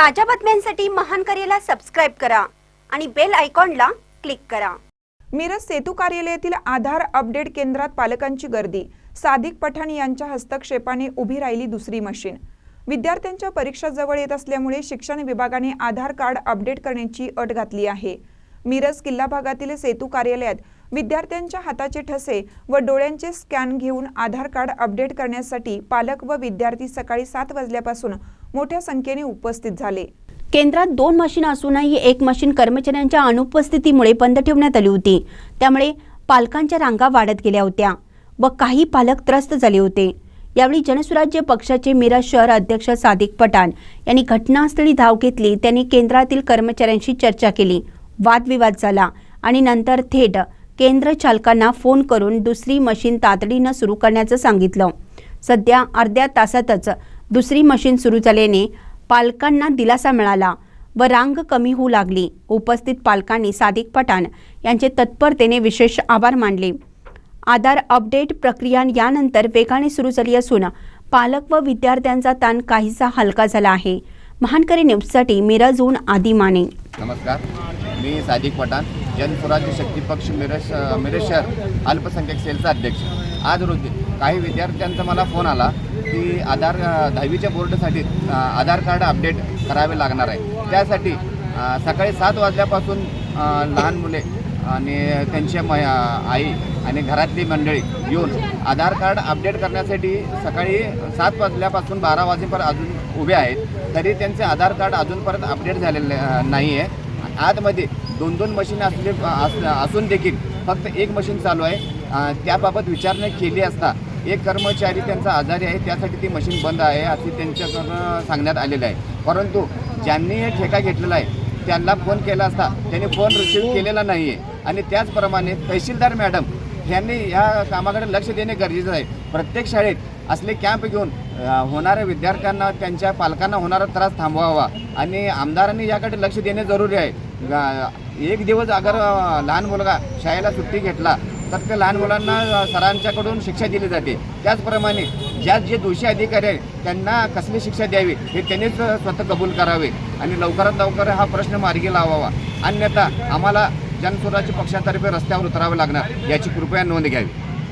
ताज्या बातम्यांसाठी महान कार्याला सबस्क्राईब करा आणि बेल आयकॉनला क्लिक करा. मिरज सेतू कार्यालयातील आधार अपडेट केंद्रात पालकांची गर्दी. सादिक पठाण यांच्या हस्तक्षेपाने उभी राहिली दुसरी मशीन. विद्यार्थ्यांच्या परीक्षा जवळ येत असल्यामुळे शिक्षण विभागाने आधार कार्ड अपडेट करण्याची अट घातली आहे. मिरज किल्ला भागातील सेतू कार्यालयात विद्यार्थ्यांच्या हाताचे ठसे व डोळ्यांचे स्कॅन घेऊन आधार कार्ड अपडेट करण्यासाठी पालक व विद्यार्थी सकाळी सात वाजल्यापासून मोठ्या संख्येने उपस्थित झाले. केंद्रात दोन मशीन असूनही एक मशीन कर्मचाऱ्यांच्या अनुपस्थितीमुळे बंद ठेवण्यात आली होती. त्यामुळे पालकांच्या रांगा वाढत गेल्या होत्या व काही पालक त्रस्त झाले होते. यावेळी जनसुराज्य पक्षाचे मिरज शहर अध्यक्ष सादिक पठाण यांनी घटनास्थळी धाव घेतली. त्यांनी केंद्रातील कर्मचाऱ्यांशी चर्चा केली. वादविवाद झाला आणि नंतर थेट केंद्र चालकांना फोन करून दुसरी मशीन तातडीनं सुरू करण्याचं सांगितलं. सध्या अर्ध्या तासातच दुसरी मशीन सुरू झाल्याने पालकांना दिलासा मिळाला व रांग कमी होऊ लागली. उपस्थित पालकांनी सादिक पठाण यांचे तत्परतेने विशेष आभार मानले. आधार अपडेट प्रक्रिया यानंतर वेगाने सुरू झाली असून पालक व विद्यार्थ्यांचा ताण काहीसा हलका झाला आहे. महानकरी न्यूजसाठी मिरजहून आदी माने. नमस्कार. मी सादिक पठाण जनस्वराज्य शक्ती पक्ष मिरज मिरज शहर अल्पसंख्याक सेलचा अध्यक्ष. आज रोजी काही विद्यार्थ्यांचा मला फोन आला की आधार दहावीच्या बोर्डसाठी आधार कार्ड अपडेट करावे लागणार आहे. त्यासाठी सकाळी सात वाजल्यापासून लहान मुले आणि त्यांच्या म आई आणि घरातली मंडळी येऊन आधार कार्ड अपडेट करण्यासाठी सकाळी सात वाजल्यापासून बारा वाजेपर्यंत अजून उभे आहेत. तरी त्यांचे आधार कार्ड अजूनपर्यंत अपडेट झालेले नाही आहे आतमध्ये दोन दोन मशीन असले असून देखील फक्त एक मशीन चालू आहे. त्याबाबत विचारणा केली असता एक कर्मचारी त्यांचा आजारी आहे त्यासाठी ती मशीन बंद आहे असे त्यांच्याकडून सांगण्यात आलेलं आहे. परंतु ज्यांनी हे ठेका घेतलेला आहे त्यांना फोन केला असता त्यांनी फोन रिसीव्ह केलेला नाही आहे आणि त्याचप्रमाणे तहसीलदार मॅडम यांनी या कामाकडे लक्ष देणे गरजेचं आहे. प्रत्येक शाळेत असले कॅम्प घेऊन होणाऱ्या विद्यार्थ्यांना त्यांच्या पालकांना होणारा त्रास थांबवावा. आणि आमदारांनी याकडे लक्ष देणे जरुरी आहे. एक दिवस अगर लहान मुलगा शाळेला सुट्टी घेतला तर त्या लहान मुलांना सरांच्याकडून शिक्षा दिली जाते. त्याचप्रमाणे ज्या जे दोषी अधिकारी आहेत त्यांना कसली शिक्षा द्यावी हे त्यांनीच स्वतः कबूल करावे आणि लवकरात लवकर हा प्रश्न मार्गी लावावा. अन्यथा आम्हाला जनसुराज्य पक्षातर्फे रस्त्यावर उतरावं लागणार याची कृपया नोंद घ्यावी.